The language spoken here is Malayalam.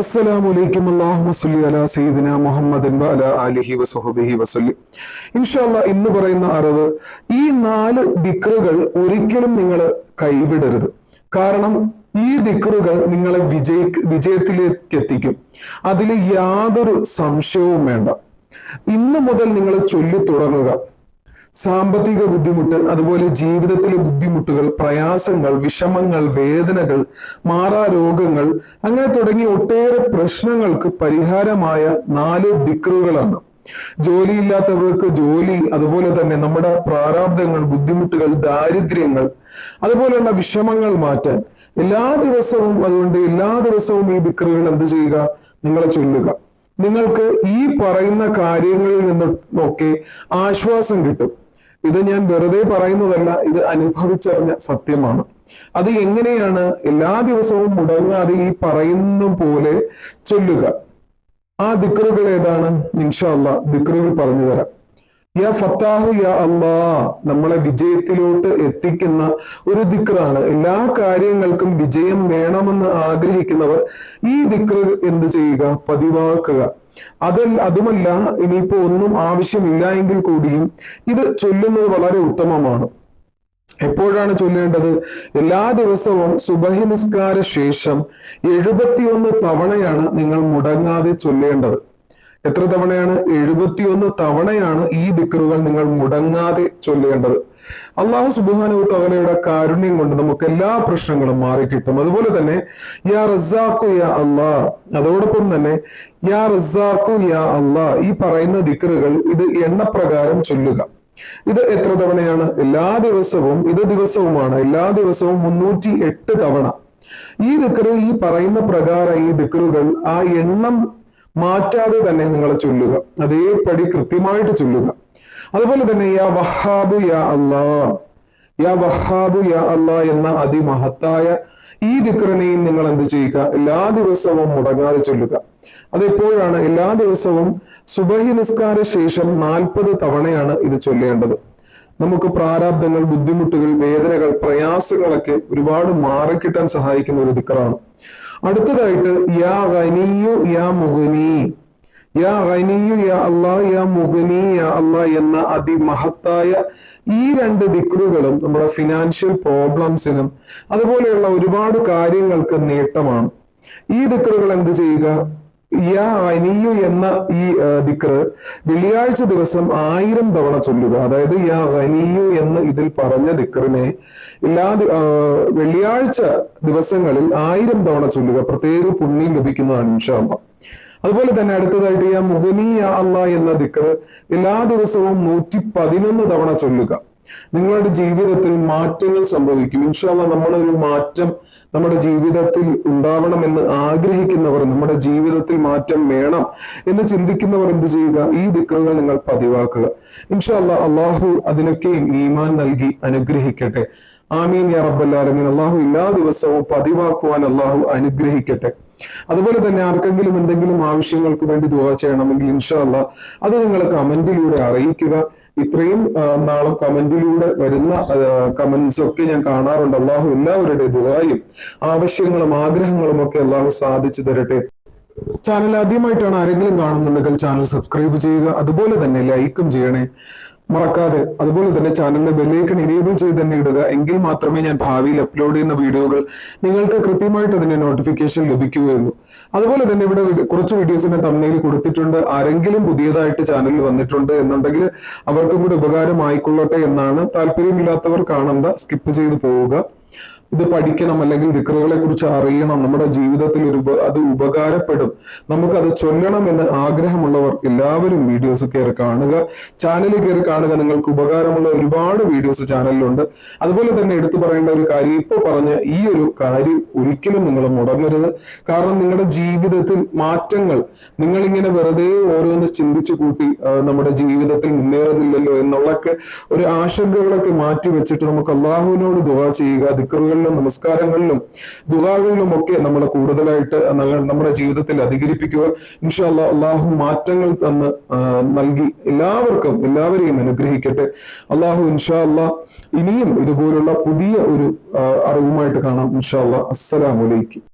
അസ്സലാമു അലൈക്കും അല്ലാഹുമ്മ സല്ലി അലാ മുഹമ്മദിൻ വഅല ആലിഹി വസഹബിഹി വസല്ലി. ഇൻഷാല്ല ഇന്ന് പറയുന്ന അറിവ് ഈ നാല് ദിക്റുകൾ ഒരിക്കലും നിങ്ങൾ കൈവിടരുത്. കാരണം ഈ ദിക്റുകൾ നിങ്ങളെ വിജയ വിജയത്തിലേക്ക് എത്തിക്കും. അതിൽ യാതൊരു സംശയവും വേണ്ട. ഇന്നു മുതൽ നിങ്ങൾ ചൊല്ലി തുടങ്ങുക സാമ്പത്തിക ബുദ്ധിമുട്ട് അതുപോലെ ജീവിതത്തിലെ ബുദ്ധിമുട്ടുകൾ പ്രയാസങ്ങൾ വിഷമങ്ങൾ വേദനകൾ മാറാ രോഗങ്ങൾ അങ്ങനെ തുടങ്ങി ഒട്ടേറെ പ്രശ്നങ്ങൾക്ക് പരിഹാരമായ നാല് ദിക്റുകളാണ്. ജോലിയില്ലാത്തവർക്ക് ജോലി അതുപോലെ തന്നെ നമ്മുടെ പ്രാരാബ്ദങ്ങൾ ബുദ്ധിമുട്ടുകൾ ദാരിദ്ര്യങ്ങൾ അതുപോലെയുള്ള വിഷമങ്ങൾ മാറ്റാൻ. എല്ലാ ദിവസവും അതുകൊണ്ട് എല്ലാ ദിവസവും ഈ ദിക്റുകൾ എന്ത് ചെയ്യുക? നിങ്ങളെ ചൊല്ലുക. നിങ്ങൾക്ക് ഈ പറയുന്ന കാര്യങ്ങളിൽ നിന്നൊക്കെ ആശ്വാസം കിട്ടും. ഇത് ഞാൻ വെറുതെ പറയുന്നതല്ല ഇത് അനുഭവിച്ചറിഞ്ഞ സത്യമാണ്. അത് എങ്ങനെയാണ് എല്ലാ ദിവസവും മുടങ്ങാതെ ഈ പറയുന്ന പോലെ ചൊല്ലുക? ആ ദിക്റുകൾ ഏതാണ്? ഇൻഷാല്ല ദിക്റുകൾ പറഞ്ഞു തരാം ഫത്താഹു യാ അള്ളാ നമ്മളെ വിജയത്തിലോട്ട് എത്തിക്കുന്ന ഒരു ദിക്റാണ്. എല്ലാ കാര്യങ്ങൾക്കും വിജയം വേണമെന്ന് ആഗ്രഹിക്കുന്നവർ ഈ ദിക്റ് എന്ത് ചെയ്യുക? പതിവാക്കുക. അതൽ അതുമല്ല ഇനിയിപ്പോ ഒന്നും ആവശ്യമില്ല എങ്കിൽ കൂടിയും ഇത് ചൊല്ലുന്നത് വളരെ ഉത്തമമാണ്. എപ്പോഴാണ് ചൊല്ലേണ്ടത്? എല്ലാ ദിവസവും സുബഹി നിസ്കാര ശേഷം എഴുപത്തിയൊന്ന് തവണയാണ് നിങ്ങൾ മുടങ്ങാതെ ചൊല്ലേണ്ടത്. എത്ര തവണയാണ്? എഴുപത്തിയൊന്ന് തവണയാണ് ഈ ദിക്കറുകൾ നിങ്ങൾ മുടങ്ങാതെ ചൊല്ലേണ്ടത്. അള്ളാഹു സുബാനു തവലയുടെ കാരുണ്യം കൊണ്ട് നമുക്ക് എല്ലാ പ്രശ്നങ്ങളും മാറിക്കിട്ടും. അതുപോലെ തന്നെ യാ റസാഖു യാ അള്ളാ. അതോടൊപ്പം തന്നെ യാ റസാഖു യാ അള്ളാ. ഈ പറയുന്ന ദിക്കറുകൾ ഇത് എണ്ണപ്രകാരം ചൊല്ലുക. ഇത് എത്ര തവണയാണ്? എല്ലാ ദിവസവും ഇത് ദിവസവുമാണ്. എല്ലാ ദിവസവും മുന്നൂറ്റി എട്ട് തവണ. ഈ ദിക്കറ് ഈ പറയുന്ന പ്രകാരം ഈ ദിക്കറുകൾ ആ എണ്ണം മാറ്റാതെ തന്നെ നിങ്ങൾ ചൊല്ലുക. അതേപടി കൃത്യമായിട്ട് ചൊല്ലുക. അതുപോലെ തന്നെ യാ വഹാബു യാ അല്ലാ യാ വഹാബു യാ അല്ലാ എന്ന അതിമഹത്തായ ഈ ദിക്രനെയും നിങ്ങൾ എന്ത് ചെയ്യുക? എല്ലാ ദിവസവും മുടങ്ങാതെ ചൊല്ലുക. അതെപ്പോഴാണ്? എല്ലാ ദിവസവും സുബഹി നിസ്കാര ശേഷം നാൽപ്പത് തവണയാണ് ഇത് ചൊല്ലേണ്ടത്. നമുക്ക് പ്രാരാബ്ദങ്ങൾ ബുദ്ധിമുട്ടുകൾ വേദനകൾ പ്രയാസങ്ങളൊക്കെ ഒരുപാട് മാറിക്കിട്ടാൻ സഹായിക്കുന്ന ഒരു ദിക്കറാണ് അടുത്തതായിട്ട് യാ ഗനിയു യാ മുഗനി. യാ ഗനിയു യാ അള്ളാ യാ മുഗനി യാ അള്ളാ എന്ന അതിമഹത്തായ ഈ രണ്ട് ദിക്റുകളും നമ്മുടെ ഫിനാൻഷ്യൽ പ്രോബ്ലംസിനും അതുപോലെയുള്ള ഒരുപാട് കാര്യങ്ങൾക്ക് നേട്ടമാണ്. ഈ ദിക്റുകൾ എന്ത് ചെയ്യുക? യാ അനിയു എന്ന ഈ ദിക്ർ വെള്ളിയാഴ്ച ദിവസം ആയിരം തവണ ചൊല്ലുക. അതായത് യാ അനിയു എന്ന് ഇതിൽ പറഞ്ഞ ദിക്റിനെ എല്ലാ വെള്ളിയാഴ്ച ദിവസങ്ങളിൽ ആയിരം തവണ ചൊല്ലുക. പ്രത്യേക പുണ്യം ലഭിക്കുന്നതാണ് ഇൻഷാല്ല അതുപോലെ തന്നെ അടുത്തതായിട്ട് യാ മുഹനി യാ എന്ന ദിക്ർ എല്ലാ ദിവസവും നൂറ്റി പതിനൊന്ന് തവണ ചൊല്ലുക. നിങ്ങളുടെ ജീവിതത്തിൽ മാറ്റങ്ങൾ സംഭവിക്കും. ഇൻഷാല്ല നമ്മളൊരു മാറ്റം നമ്മുടെ ജീവിതത്തിൽ ഉണ്ടാവണമെന്ന് ആഗ്രഹിക്കുന്നവർ നമ്മുടെ ജീവിതത്തിൽ മാറ്റം വേണം എന്ന് ചിന്തിക്കുന്നവർ എന്ത് ചെയ്യുക? ഈ ദിക്കറുകൾ നിങ്ങൾ പതിവാക്കുക. ഇൻഷാല്ല അള്ളാഹു അതിനൊക്കെ ഈമാൻ നൽകി അനുഗ്രഹിക്കട്ടെ. ആമീൻ യാ അള്ളാഹു എല്ലാ ദിവസവും പതിവാക്കുവാൻ അള്ളാഹു അനുഗ്രഹിക്കട്ടെ. അതുപോലെ തന്നെ ആർക്കെങ്കിലും എന്തെങ്കിലും ആവശ്യങ്ങൾക്ക് വേണ്ടി ദുവാ ചെയ്യണമെങ്കിൽ ഇൻഷാല്ല അത് നിങ്ങൾ കമന്റിലൂടെ അറിയിക്കുക. ഇത്രയും നാളും കമന്റിലൂടെ വരുന്ന കമന്റ്സ് ഒക്കെ ഞാൻ കാണാറുണ്ട്. അള്ളാഹു എല്ലാവരുടെ ദുവായും ആവശ്യങ്ങളും ആഗ്രഹങ്ങളും ഒക്കെ അള്ളാഹു സാധിച്ചു തരട്ടെ. ചാനൽ ആദ്യമായിട്ടാണ് ആരെങ്കിലും കാണുന്നുണ്ടെങ്കിൽ ചാനൽ സബ്സ്ക്രൈബ് ചെയ്യുക. അതുപോലെ തന്നെ ലൈക്കും ചെയ്യണേ. മറക്കാതെ അതുപോലെ തന്നെ ചാനലിന്റെ ബെല്ലൈക്കൺ എനേബിൾ ചെയ്ത് തന്നെ ഇടുക. എങ്കിൽ മാത്രമേ ഞാൻ ഭാവിയിൽ അപ്ലോഡ് ചെയ്യുന്ന വീഡിയോകൾ നിങ്ങൾക്ക് കൃത്യമായിട്ട് അതിന്റെ നോട്ടിഫിക്കേഷൻ ലഭിക്കുകയുള്ളൂ. അതുപോലെ തന്നെ ഇവിടെ കുറച്ച് വീഡിയോസിന്റെ തമ്മിൽ കൊടുത്തിട്ടുണ്ട്. ആരെങ്കിലും പുതിയതായിട്ട് ചാനലിൽ വന്നിട്ടുണ്ട് എന്നുണ്ടെങ്കിൽ അവർക്കും കൂടി ഉപകാരമായിക്കൊള്ളട്ടെ എന്നാണ് താല്പര്യമില്ലാത്തവർ കാണണ്ട. സ്കിപ്പ് ചെയ്തു പോവുക. ഇത് പഠിക്കണം അല്ലെങ്കിൽ ദിക്കറുകളെ കുറിച്ച് അറിയണം. നമ്മുടെ ജീവിതത്തിൽ ഒരു അത് ഉപകാരപ്പെടും. നമുക്കത് ചൊല്ലണം എന്ന് ആഗ്രഹമുള്ളവർ എല്ലാവരും വീഡിയോസ് കയറി കാണുക. ചാനലിൽ കയറി കാണുക. നിങ്ങൾക്ക് ഉപകാരമുള്ള ഒരുപാട് വീഡിയോസ് ചാനലിലുണ്ട്. അതുപോലെ തന്നെ എടുത്തു പറയേണ്ട ഒരു കാര്യം ഇപ്പോൾ പറഞ്ഞ ഈ ഒരു കാര്യം ഒരിക്കലും നിങ്ങൾ മുടങ്ങരുത്. കാരണം നിങ്ങളുടെ ജീവിതത്തിൽ മാറ്റങ്ങൾ നിങ്ങൾ ഇങ്ങനെ വെറുതെ ഓരോന്ന് ചിന്തിച്ചു കൂട്ടി നമ്മുടെ ജീവിതത്തിൽ മുന്നേറുന്നില്ലല്ലോ എന്നുള്ളൊക്കെ ഒരു ആശങ്കകളൊക്കെ മാറ്റി വെച്ചിട്ട് നമുക്ക് അള്ളാഹുവിനോട് ദുവാ ചെയ്യുക ദിക്കറുകൾ പ്രാർത്ഥനകളിലും നമസ്കാരങ്ങളിലും ദുഃഖാകളിലും ഒക്കെ നമ്മൾ കൂടുതലായിട്ട് നമ്മുടെ ജീവിതത്തിൽ അധികരിപ്പിക്കുക ഇൻഷാല്ല അള്ളാഹു മാറ്റങ്ങൾ തന്ന് നൽകി എല്ലാവർക്കും എല്ലാവരെയും അനുഗ്രഹിക്കട്ടെ. അള്ളാഹു ഇൻഷാ അല്ലാ ഇനിയും ഇതുപോലുള്ള പുതിയ ഒരു അറിവുമായിട്ട് കാണാം ഇൻഷാ അല്ലാ അസ്സലാമലൈക്കും